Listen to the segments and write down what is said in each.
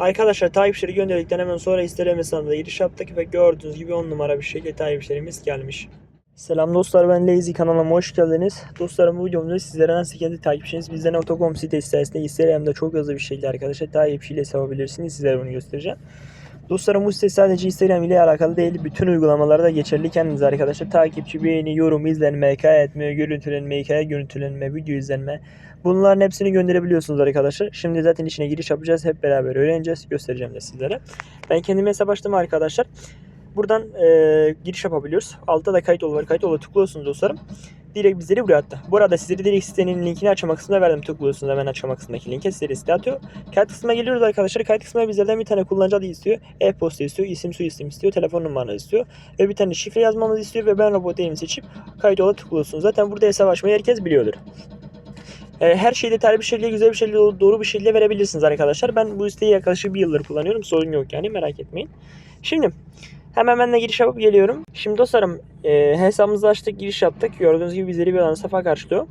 Arkadaşlar takipçileri gönderdikten hemen sonra Instagram hesabına giriş ve gördüğünüz gibi 10 numara bir şekilde takipçilerimiz gelmiş. Selam dostlar ben Lazy kanalıma hoş geldiniz. Dostlarım bu videomda sizlere nasıl kendi takipçiniz bizden Otokom site sitesinde Instagram'da çok hızlı bir şekilde arkadaşlar takipçiyle yapabilirsiniz. Sizlere bunu göstereceğim. Dostlarım bu site sadece Instagram ile alakalı değil. Bütün uygulamalarda geçerli kendiniz arkadaşlar. Takipçi, beğeni, yorum, izlenme, hikaye etme, görüntülenme, hikaye görüntülenme, video izlenme. Bunların hepsini gönderebiliyorsunuz arkadaşlar. Şimdi zaten içine giriş yapacağız. Hep beraber öğreneceğiz. Göstereceğim de sizlere. Ben kendime hesap açtım arkadaşlar. Buradan e, giriş yapabiliyoruz. Altta da kayıt ol var. Kayıt ol'a tıklıyorsunuz dostlarım. Direkt bizleri buraya attı. Bu arada sizleri direkt sitenin linkini açma kısmına verdim. Tıklıyorsunuz hemen açma kısmındaki linke sizleri site atıyor. Kayıt kısmına geliyoruz arkadaşlar. Kayıt kısmına bizlerden bir tane kullanıcı adı istiyor. E-posta istiyor. isim soy isim istiyor. Telefon numaranı istiyor. Ve bir tane şifre yazmamızı istiyor. Ve ben robot değilim seçip kayıt ol'a tıklıyorsunuz. Zaten burada hesap açmayı herkes biliyordur. E, Her şeyi detaylı bir şekilde, güzel bir şekilde, doğru bir şekilde verebilirsiniz arkadaşlar. Ben bu siteyi yaklaşık bir yıldır kullanıyorum. Sorun yok yani merak etmeyin. Şimdi hemen ben de giriş yapıp geliyorum. Şimdi dostlarım e, hesabımızı açtık, giriş yaptık. Gördüğünüz gibi bizleri bir alan safa karşılıyor.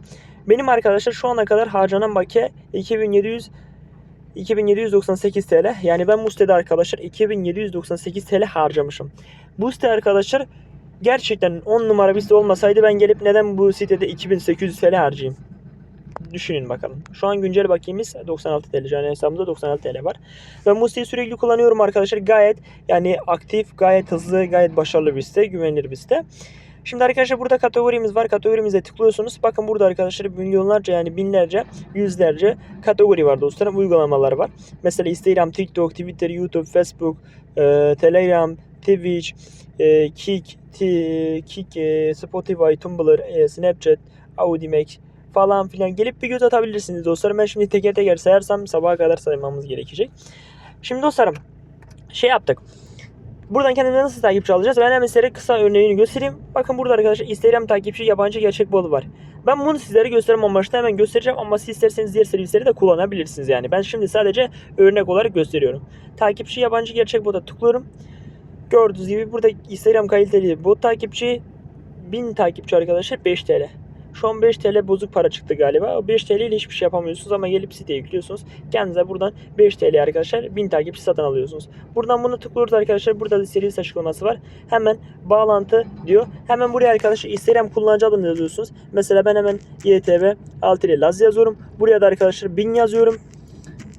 Benim arkadaşlar şu ana kadar harcanan bakiye 2700 2798 TL. Yani ben bu sitede arkadaşlar 2798 TL harcamışım. Bu site arkadaşlar gerçekten 10 numara bir site olmasaydı ben gelip neden bu sitede 2800 TL harcayayım? Düşünün bakalım. Şu an güncel bakiyemiz 96 TL. Yani hesabımda 96 TL var. Ben bu siteyi sürekli kullanıyorum arkadaşlar. Gayet yani aktif, gayet hızlı, gayet başarılı bir site. Güvenilir bir site. Şimdi arkadaşlar burada kategorimiz var. Kategorimize tıklıyorsunuz. Bakın burada arkadaşlar milyonlarca yani binlerce, yüzlerce kategori var dostlarım. Uygulamalar var. Mesela Instagram, TikTok, Twitter, YouTube, Facebook, e, Telegram, Twitch, e, Kik, T- Kik, e, Spotify, Tumblr, e, Snapchat, Audimax falan filan gelip bir göz atabilirsiniz dostlarım. Ben şimdi teker teker sayarsam sabaha kadar saymamız gerekecek. Şimdi dostlarım şey yaptık. Buradan kendimize nasıl takipçi alacağız? Ben hemen size kısa örneğini göstereyim. Bakın burada arkadaşlar Instagram takipçi yabancı gerçek bolu var. Ben bunu sizlere göstermem amaçlı hemen göstereceğim ama siz isterseniz diğer servisleri de kullanabilirsiniz yani. Ben şimdi sadece örnek olarak gösteriyorum. Takipçi yabancı gerçek bota tıklıyorum. Gördüğünüz gibi burada Instagram kaliteli bot takipçi 1000 takipçi arkadaşlar 5 TL. Şu an 5 TL bozuk para çıktı galiba. O 5 TL ile hiçbir şey yapamıyorsunuz ama gelip siteye yüklüyorsunuz. Kendinize buradan 5 TL arkadaşlar 1000 takipçi satın alıyorsunuz. Buradan bunu tıklıyoruz arkadaşlar. Burada da servis açıklaması var. Hemen bağlantı diyor. Hemen buraya arkadaşlar Instagram kullanıcı adını yazıyorsunuz. Mesela ben hemen 6 ile Laz yazıyorum. Buraya da arkadaşlar 1000 yazıyorum.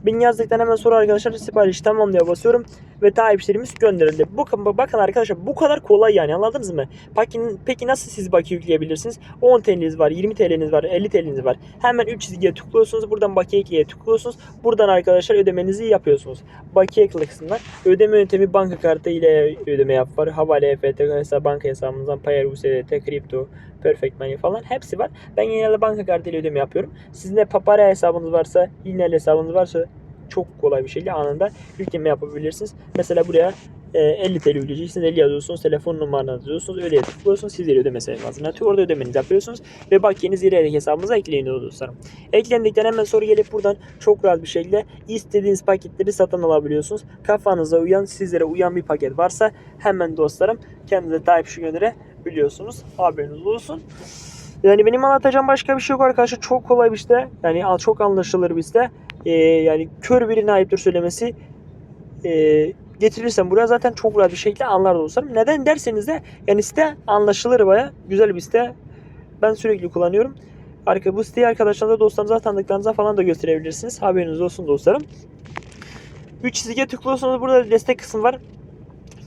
1000 yazdıktan hemen sonra arkadaşlar sipariş tamam diye basıyorum ve takipçilerimiz gönderildi. Bakın bakın arkadaşlar bu kadar kolay yani anladınız mı? Peki, peki nasıl siz bakiye yükleyebilirsiniz? 10 TL'niz var, 20 TL'niz var, 50 TL'niz var. Hemen 3 çizgiye tıklıyorsunuz. Buradan bakiye tıklıyorsunuz. Buradan arkadaşlar ödemenizi yapıyorsunuz. Bakiye kısmından ödeme yöntemi banka kartı ile ödeme yap var. Havale, EFT, hesap, banka hesabımızdan Payer, USDT, Kripto, Perfect Money falan hepsi var. Ben genelde banka kartı ile ödeme yapıyorum. Sizin de Papara hesabınız varsa, İnel hesabınız varsa çok kolay bir şekilde anında yükleme yapabilirsiniz. Mesela buraya e, 50 TL yükleyeceksiniz. 50 yazıyorsunuz. Telefon numaranızı yazıyorsunuz. Ödeye tıklıyorsunuz. Sizleri ödeme sayfasına atıyor. Orada ödemenizi yapıyorsunuz. Ve bakiyenizi direkt hesabınıza ekleyin dostlarım. Eklendikten hemen sonra gelip buradan çok rahat bir şekilde istediğiniz paketleri satın alabiliyorsunuz. Kafanıza uyan, sizlere uyan bir paket varsa hemen dostlarım kendinize takipçi gönderebiliyorsunuz. Haberiniz olsun. Yani benim anlatacağım başka bir şey yok arkadaşlar. Çok kolay bir site. Yani çok anlaşılır bir site. Ee, yani kör birine ayıptır söylemesi. Ee, getirirsem buraya zaten çok rahat bir şekilde anlar dostlarım. Neden derseniz de yani site anlaşılır baya. Güzel bir site. Ben sürekli kullanıyorum. Arka bu siteyi arkadaşlarınıza, dostlarınıza, tanıdıklarınıza falan da gösterebilirsiniz. Haberiniz olsun dostlarım. 3 çizgiye tıklıyorsunuz. Burada destek kısmı var.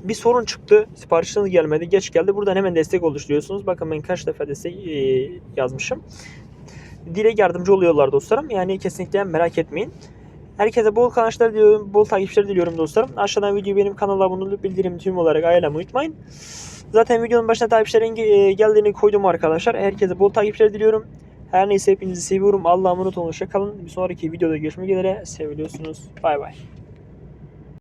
Bir sorun çıktı. Siparişiniz gelmedi. Geç geldi. Buradan hemen destek oluşturuyorsunuz. Bakın ben kaç defa destek e, yazmışım. Direkt yardımcı oluyorlar dostlarım. Yani kesinlikle merak etmeyin. Herkese bol kazançlar diliyorum, bol takipçiler diliyorum dostlarım. Aşağıdan videoyu benim kanala abone olup bildirim tüm olarak ayarlamayı unutmayın. Zaten videonun başına takipçilerin e, geldiğini koydum arkadaşlar. Herkese bol takipçiler diliyorum. Her neyse hepinizi seviyorum. Allah'a emanet olun. Hoşça kalın. Bir sonraki videoda görüşmek üzere. Seviliyorsunuz. Bay bay.